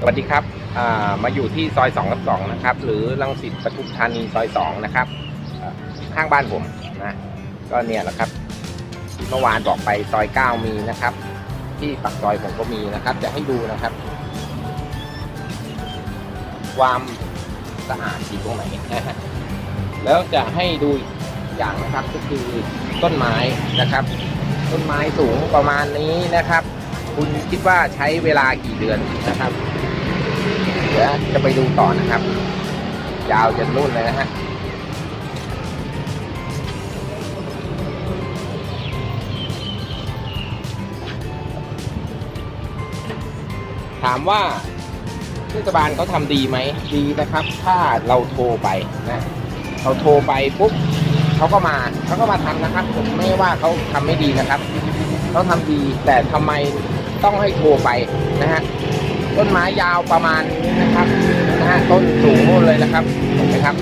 สวัสดีครับามาอยู่ที่ซอย2กับ2นะครับ หรือรังสิตปทุมธานีซอย2นะครับข้างบ้านผมนะก็เนี่ยแหละครับเมื่อวานบอกไปซอย 9 มีนะครับ ที่ปักซอยผมก็มีนะครับ จะให้ดูนะครับ ความสะอาดอยู่ตรงไหนนะฮะแล้วจะให้ดูอย่างนะครับก็คือต้นไม้นะครับ ต้นไม้สูงประมาณนี้นะครับ คุณคิดว่าใช้เวลากี่เดือนนะครับ ดี๋ยวจะไปดูต่อนะครับ ยาวจนนู่นเลยนะฮะถามว่าเทศบาลเขาทำดีไหมดีนะครับ ถ้าเราโทรไปนะเราโทรไปปุ๊บเขาก็มาเขาก็มาทำนะครับ ผมไม่ว่าเขาทำไม่ดีนะครับเขาทำดีแต่ทำไมต้องให้โทรไปนะฮะ ต้นไม้ยาวประมาณนี้นะครับนะฮะต้นสูงนู่นเลยนะครับเห็นไหมครับ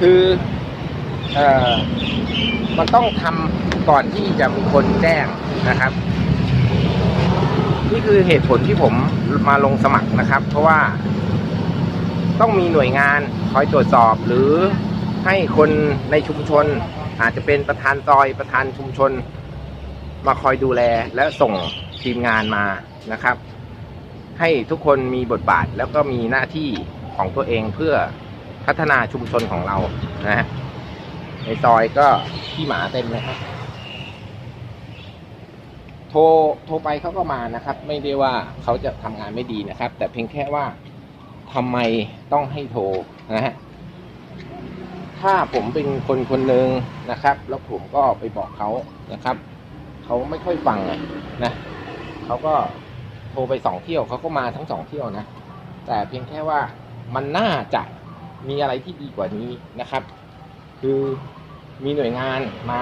คือเอ่อมันต้องทำก่อนที่จะมีคนแจ้งนะครับ นี่คือเหตุผลที่ผมมาลงสมัครนะครับ เพราะว่าต้องมีหน่วยงานคอยตรวจสอบหรือให้คนในชุมชน อาจจะเป็นประธานซอยประธานชุมชน มาคอยดูแลและส่งทีมงานมานะครับ ให้ทุกคนมีบทบาทแล้วก็มีหน้าที่ของตัวเองเพื่อพัฒนาชุมชนของเรานะฮะในซอยก็ขี้หมาเต็มเลยครับ โทรโทรไปเขาก็มานะครับ ไม่ได้ว่าเขาจะทำงานไม่ดีนะครับ แต่เพียงแค่ว่าทำไมต้องให้โทรนะฮะถ้าผมเป็นคนคนหนึ่งนะครับ แล้วผมก็ไปบอกเขานะครับ เขาไม่ค่อยฟังนะเขาก็ โทรไปสองเที่ยวเขาก็มาทั้งสองเที่ยวนะ แต่เพียงแค่ว่ามันน่าจะมีอะไรที่ดีกว่านี้นะครับ คือมีหน่วยงานมา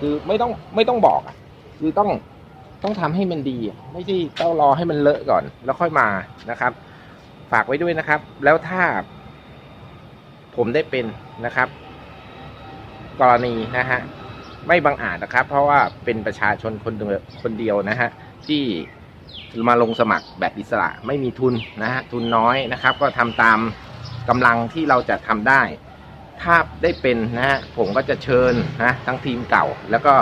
คือไม่ต้องไม่ต้องบอกอะคือต้องต้องทำให้มันดี ไม่ใช่ต้องรอให้มันเลอะก่อน แล้วค่อยมานะครับ ฝากไว้ด้วยนะครับ แล้วถ้า ผมได้เป็นนะครับ กรณีนะฮะไม่บังอาจนะครับ เพราะว่าเป็นประชาชนคนเดียวคนเดียวนะฮะที่ มาลงสมัครแบบอิสระไม่มีทุนนะฮะทุนน้อยนะครับ ก็ทำตามกำลังที่เราจะทำได้ ถ้าได้เป็นนะฮะผมก็จะเชิญนะทั้งทีมเก่าแล้วก็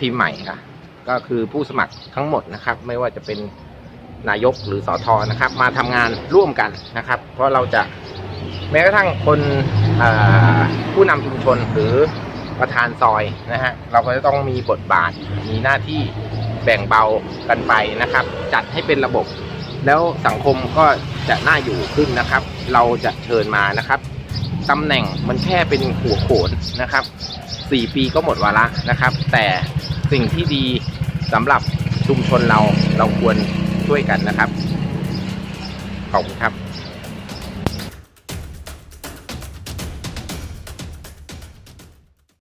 ทีมใหม่ครับก็คือผู้สมัครทั้งหมดนะครับ ไม่ว่าจะเป็นนายกหรือสอทอนะครับ มาทำงานร่วมกันนะครับ เพราะเราจะแม้กระทั่งคนผู้นำชุมชนหรือประธานซอยนะฮะเราก็จะต้องมีบทบาทมีหน้าที่ แบ่งเบากันไปนะครับ จัดให้เป็นระบบ แล้วสังคมก็จะน่าอยู่ขึ้นนะครับ เราจะเชิญมานะครับตำแหน่งมันแค่เป็นหัวโขนนะครับสี่ปีก็หมดวาระนะครับ แต่สิ่งที่ดีสำหรับชุมชนเราเราควรช่วยกันนะครับ ขอบคุณครับ